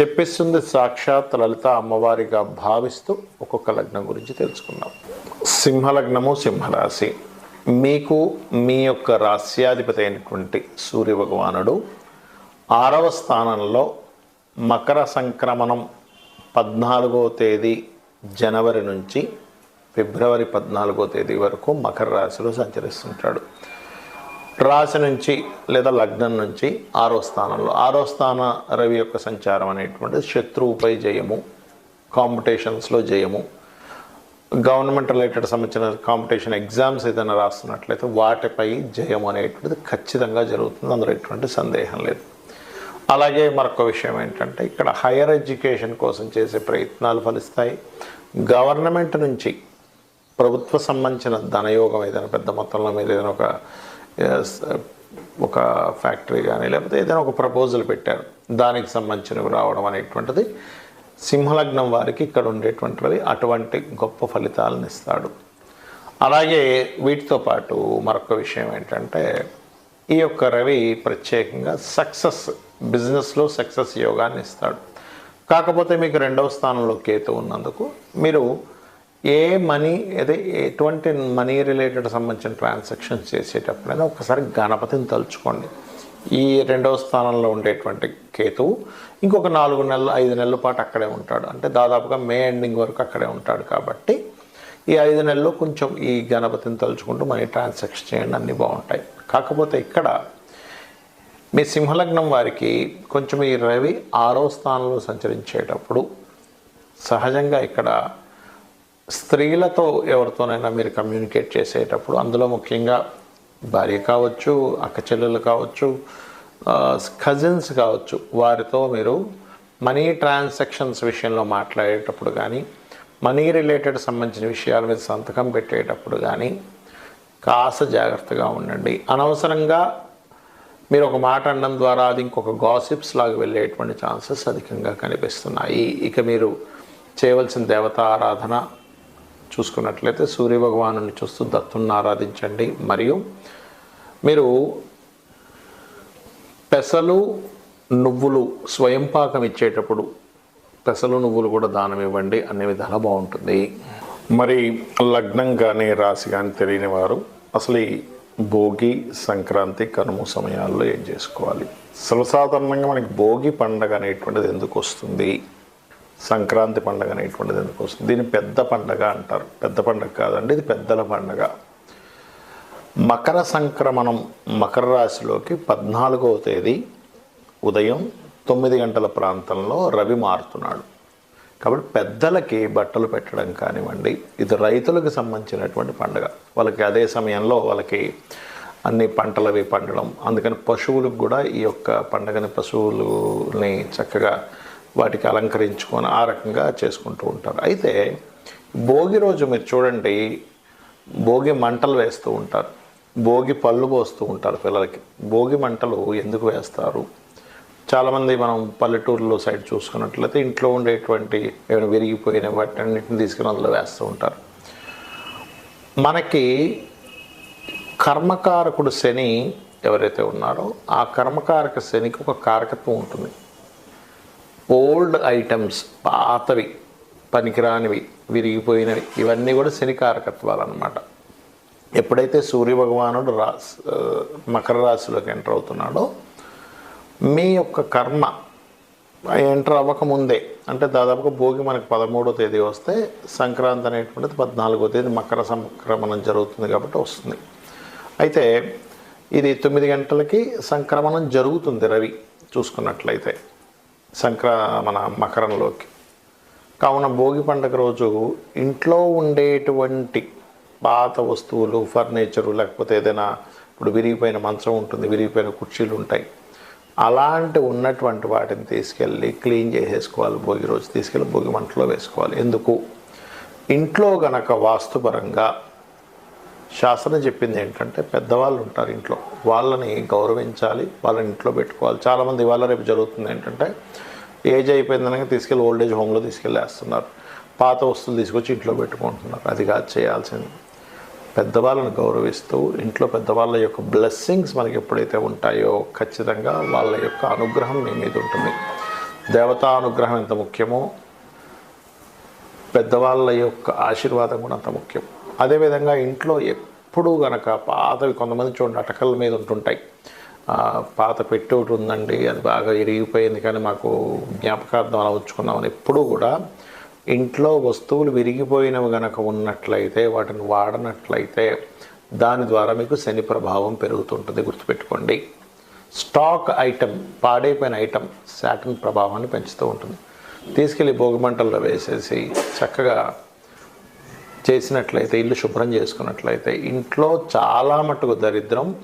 చెప్పిస్తుంది సాక్షాత్ లలిత అమ్మవారిగా భావిస్తూ ఒక్కొక్క లగ్నం గురించి తెలుసుకుందాం. సింహలగ్నము సింహరాశి. మీకు మీ యొక్క రాస్యాధిపతి అయినటువంటి సూర్య భగవానుడు ఆరవ స్థానంలో మకర సంక్రమణం పద్నాలుగో తేదీ జనవరి నుంచి ఫిబ్రవరి పద్నాలుగో తేదీ వరకు మకర రాశిలో సంచరిస్తుంటాడు. రాశి నుంచి లేదా లగ్నం నుంచి ఆరో స్థానంలో. ఆరో స్థాన రవి యొక్క సంచారం అనేటువంటిది శత్రువుపై జయము కాంపిటీషన్స్లో జయము. గవర్నమెంట్ రిలేటెడ్ సంబంధించిన కాంపిటీషన్ ఎగ్జామ్స్ ఏదైనా రాస్తున్నట్లయితే వాటిపై జయం అనేటువంటిది ఖచ్చితంగా జరుగుతుంది. అందులో ఎటువంటి సందేహం లేదు. అలాగే మరొక విషయం ఏంటంటే ఇక్కడ హైయర్ ఎడ్యుకేషన్ కోసం చేసే ప్రయత్నాలు ఫలిస్తాయి. గవర్నమెంట్ నుంచి ప్రభుత్వ సంబంధించిన ధనయోగం ఏదైనా పెద్ద మొత్తంలో మీద ఏదైనా ఒక Uh, ఒక ఫ్యాక్టరీ కానీ లేకపోతే ఏదైనా ఒక ప్రపోజల్ పెట్టారు. దానికి సంబంధించినవి రావడం అనేటువంటిది సింహలగ్నం వారికి ఇక్కడ ఉండేటువంటివి అటువంటి గొప్ప ఫలితాలను ఇస్తాడు. అలాగే వీటితో పాటు మరొక విషయం ఏంటంటే ఈ యొక్క రవి ప్రత్యేకంగా సక్సెస్ బిజినెస్లో సక్సెస్ యోగాన్ని ఇస్తాడు. కాకపోతే మీకు రెండవ స్థానంలో కేతు ఉన్నందుకు మీరు ఏ మనీ అదే ఎటువంటి మనీ రిలేటెడ్ సంబంధించిన ట్రాన్సాక్షన్స్ చేసేటప్పుడైనా ఒకసారి గణపతిని తలుచుకోండి. ఈ రెండవ స్థానంలో ఉండేటువంటి కేతువు ఇంకొక నాలుగు నెలలు ఐదు నెలల పాటు అక్కడే ఉంటాడు. అంటే దాదాపుగా మే ఎండింగ్ వరకు అక్కడే ఉంటాడు కాబట్టి ఈ ఐదు నెలల్లో కొంచెం ఈ గణపతిని తలుచుకుంటూ మనీ ట్రాన్సాక్షన్ చేయండి అన్నీ బాగుంటాయి. కాకపోతే ఇక్కడ మీ సింహలగ్నం వారికి కొంచెం ఈ రవి ఆరో స్థానంలో సంచరించేటప్పుడు సహజంగా ఇక్కడ స్త్రీలతో ఎవరితోనైనా మీరు కమ్యూనికేట్ చేసేటప్పుడు అందులో ముఖ్యంగా భార్య కావచ్చు అక్క చెల్లెలు కావచ్చు కజిన్స్ కావచ్చు వారితో మీరు మనీ ట్రాన్సాక్షన్స్ విషయంలో మాట్లాడేటప్పుడు కానీ మనీ రిలేటెడ్ సంబంధించిన విషయాల మీద సంతకం పెట్టేటప్పుడు కానీ కాస్త జాగ్రత్తగా ఉండండి. అనవసరంగా మీరు ఒక మాట అనడం ద్వారా అది ఇంకొక గాసిప్స్ లాగా వెళ్ళేటువంటి ఛాన్సెస్ అధికంగా కనిపిస్తున్నాయి. ఇక మీరు చేయవలసిన దేవతా ఆరాధన చూసుకున్నట్లయితే సూర్యభగవాను చూస్తూ దత్తుని ఆరాధించండి. మరియు మీరు పెసలు నువ్వులు స్వయం పాకం ఇచ్చేటప్పుడు పెసలు నువ్వులు కూడా దానం ఇవ్వండి. అనే విధాలు బాగుంటుంది. మరి లగ్నం కానీ రాశి కానీ తెలియని వారు అసలు ఈ భోగి సంక్రాంతి కనుమ సమయాల్లో ఏం చేసుకోవాలి? సర్వసాధారణంగా మనకి భోగి పండగ అనేటువంటిది ఎందుకు వస్తుంది? సంక్రాంతి పండగ అనేటువంటిది ఎందుకు వస్తుంది దీన్ని పెద్ద పండగ అంటారు. పెద్ద పండగ కాదండి ఇది పెద్దల పండగ. మకర సంక్రమణం మకర రాశిలోకి పద్నాలుగవ తేదీ ఉదయం తొమ్మిది గంటల ప్రాంతంలో రవి మారుతున్నాడు. కాబట్టి పెద్దలకి బట్టలు పెట్టడం కానివ్వండి ఇది రైతులకు సంబంధించినటువంటి పండుగ. వాళ్ళకి అదే సమయంలో వాళ్ళకి అన్ని పంటలవి పండడం. అందుకని పశువులకు కూడా ఈ యొక్క పండుగని పశువులని చక్కగా వాటికి అలంకరించుకొని ఆ రకంగా చేసుకుంటూ ఉంటారు. అయితే భోగి రోజు మీరు చూడండి భోగి మంటలు వేస్తూ ఉంటారు. భోగి పళ్ళు పోస్తూ ఉంటారు పిల్లలకి. భోగి మంటలు ఎందుకు వేస్తారు? చాలామంది మనం పల్లెటూరులో సైడ్ చూసుకున్నట్లయితే ఇంట్లో ఉండేటువంటి ఏమైనా విరిగిపోయిన వాటి అన్నింటిని తీసుకుని అందులో వేస్తూ ఉంటారు. మనకి కర్మకారకుడు శని ఎవరైతే ఉన్నారో ఆ కర్మకారక శనికి ఒక కారకత్వం ఉంటుంది. ఓల్డ్ ఐటమ్స్ పాతవి పనికిరానివి విరిగిపోయినవి ఇవన్నీ కూడా శని కారకత్వాలు అనమాట ఎప్పుడైతే సూర్య భగవానుడు రా మకర రాశిలోకి ఎంటర్ అవుతున్నాడో మీ యొక్క కర్మ ఎంటర్ అవ్వకముందే అంటే దాదాపుగా భోగి మనకు పదమూడో తేదీ వస్తే సంక్రాంతి అనేటువంటిది పద్నాలుగో తేదీ మకర సంక్రమణం జరుగుతుంది కాబట్టి వస్తుంది. అయితే ఇది తొమ్మిది గంటలకి సంక్రమణం జరుగుతుంది రవి చూసుకున్నట్లయితే. సంక్రా మన మకరంలోకి. కావున భోగి పండుగ రోజు ఇంట్లో ఉండేటువంటి పాత వస్తువులు ఫర్నిచరు లేకపోతే ఏదైనా ఇప్పుడు విరిగిపోయిన మంచం ఉంటుంది విరిగిపోయిన కుర్చీలు ఉంటాయి. అలాంటి ఉన్నటువంటి వాటిని తీసుకెళ్ళి క్లీన్ చేసేసుకోవాలి భోగి రోజు. తీసుకెళ్ళి భోగి మంటలో వేసుకోవాలి. ఎందుకు? ఇంట్లో గనక వాస్తుపరంగా శాసనం చెప్పింది ఏంటంటే పెద్దవాళ్ళు ఉంటారు ఇంట్లో. వాళ్ళని గౌరవించాలి వాళ్ళని ఇంట్లో పెట్టుకోవాలి. చాలామంది ఇవాళ రేపు జరుగుతుంది ఏంటంటే ఏజ్ అయిపోయిందనగా తీసుకెళ్ళి ఓల్డ్ ఏజ్ హోమ్లో తీసుకెళ్ళేస్తున్నారు. పాత వస్తువులు తీసుకొచ్చి ఇంట్లో పెట్టుకుంటున్నారు. అది కాదు చేయాల్సింది. పెద్దవాళ్ళని గౌరవిస్తూ ఇంట్లో పెద్దవాళ్ళ యొక్క బ్లెస్సింగ్స్ మనకి ఎప్పుడైతే ఉంటాయో ఖచ్చితంగా వాళ్ళ యొక్క అనుగ్రహం మీ మీద ఉంటుంది. దేవతా అనుగ్రహం ఎంత ముఖ్యమో పెద్దవాళ్ళ యొక్క ఆశీర్వాదం కూడా అంత ముఖ్యం. అదేవిధంగా ఇంట్లో ఎప్పుడూ గనక పాతవి కొంతమంది చూడండి అటకల మీద ఉంటుంటాయి. పాత పెట్టి ఒకటి ఉందండి అది బాగా విరిగిపోయింది కానీ మాకు జ్ఞాపకార్థం అలా ఉంచుకున్నామని ఎప్పుడూ కూడా ఇంట్లో వస్తువులు విరిగిపోయినవి గనక ఉన్నట్లయితే వాటిని వాడనట్లయితే దాని ద్వారా మీకు శని ప్రభావం పెరుగుతుంటుంది. గుర్తుపెట్టుకోండి. స్టాక్ ఐటెం పాడైపోయిన ఐటెం శాటన్ ప్రభావాన్ని పెంచుతూ ఉంటుంది. తీసుకెళ్ళి భోగిమంటల్లో వేసేసి చక్కగా చేసినట్లయితే ఇల్లు శుభ్రం చేసుకున్నట్లయితే ఇంట్లో చాలా మటుకు దరిద్రం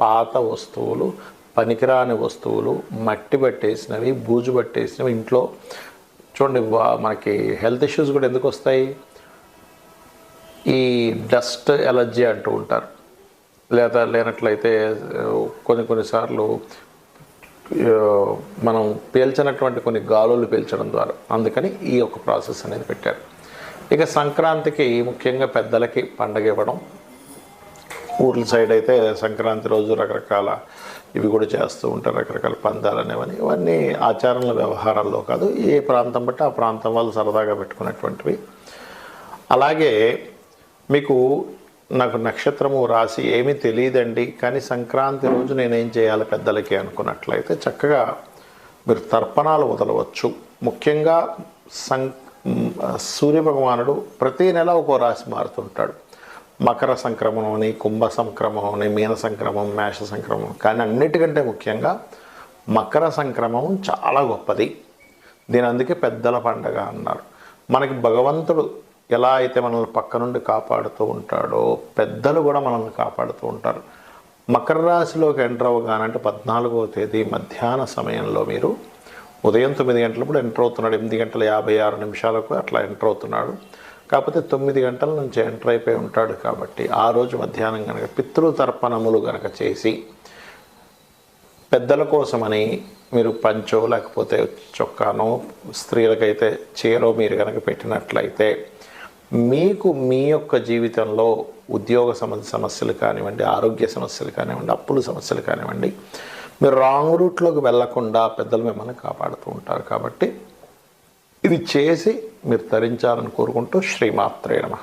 పాత వస్తువులు పనికిరాని వస్తువులు మట్టి పట్టేసినవి బూజు పట్టేసినవి ఇంట్లో. చూడండి వా- మనకి హెల్త్ ఇష్యూస్ కూడా ఎందుకు వస్తాయి? ఈ డస్ట్ ఎలర్జీ అంటూ ఉంటారు. లేదా లేనట్లయితే కొన్ని కొన్నిసార్లు మనం పీల్చినటువంటి కొన్ని గాలులు పీల్చడం ద్వారా. అందుకని ఈ యొక్క ప్రాసెస్ అనేది పెట్టారు. ఇక సంక్రాంతికి ముఖ్యంగా పెద్దలకి పండగ ఇవ్వడం. ఊర్ల సైడ్ అయితే సంక్రాంతి రోజు రకరకాల ఇవి కూడా చేస్తూ ఉంటారు రకరకాల పందాలు అనేవని ఇవన్నీ ఆచారాల వ్యవహారాల్లో కాదు ఏ ప్రాంతం బట్టి ఆ ప్రాంతం వాళ్ళు సరదాగా పెట్టుకున్నటువంటివి అలాగే మీకు నాకు నక్షత్రము రాసి ఏమీ తెలియదండి కానీ సంక్రాంతి రోజు నేనేం చేయాలి పెద్దలకి అనుకున్నట్లయితే చక్కగా మీరు తర్పణాలు వదలవచ్చు. ముఖ్యంగా సం సూర్య భగవానుడు ప్రతి నెల ఒక్కో రాశి మారుతుంటాడు. మకర సంక్రమణం అని కుంభ సంక్రమం అని మీన సంక్రమం మేష సంక్రమం. కానీ అన్నిటికంటే ముఖ్యంగా మకర సంక్రమం చాలా గొప్పది. దీని అందుకే పెద్దల పండగ అన్నారు. మనకి భగవంతుడు ఎలా అయితే మనల్ని పక్క నుండి కాపాడుతూ ఉంటాడో పెద్దలు కూడా మనల్ని కాపాడుతూ ఉంటారు. మకర రాశిలోకి ఎంటర్ అవ్వగానంటే పద్నాలుగో తేదీ మధ్యాహ్న సమయంలో మీరు ఉదయం తొమ్మిది గంటలప్పుడు ఎంటర్ అవుతున్నాడు. ఎనిమిది గంటల యాభై ఆరు నిమిషాలకు అట్లా ఎంటర్ అవుతున్నాడు. కాకపోతే తొమ్మిది గంటల నుంచి ఎంటర్ అయిపోయి ఉంటాడు కాబట్టి ఆ రోజు మధ్యాహ్నం కనుక పితృతర్పణములు కనుక చేసి పెద్దల కోసమని మీరు పంచో లేకపోతే చొక్కానో స్త్రీలకైతే చీరో మీరు కనుక పెట్టినట్లయితే మీకు మీ యొక్క జీవితంలో ఉద్యోగ సంబంధ సమస్యలు కానివ్వండి ఆరోగ్య సమస్యలు కానివ్వండి అప్పుల సమస్యలు కానివ్వండి మీరు రాంగ్ రూట్లోకి వెళ్ళకుండా పెద్దలు మిమ్మల్ని కాపాడుతూ ఉంటారు కాబట్టి ఇది చేసి మీరు తరించాలని కోరుకుంటూ శ్రీమాత్రే నమ.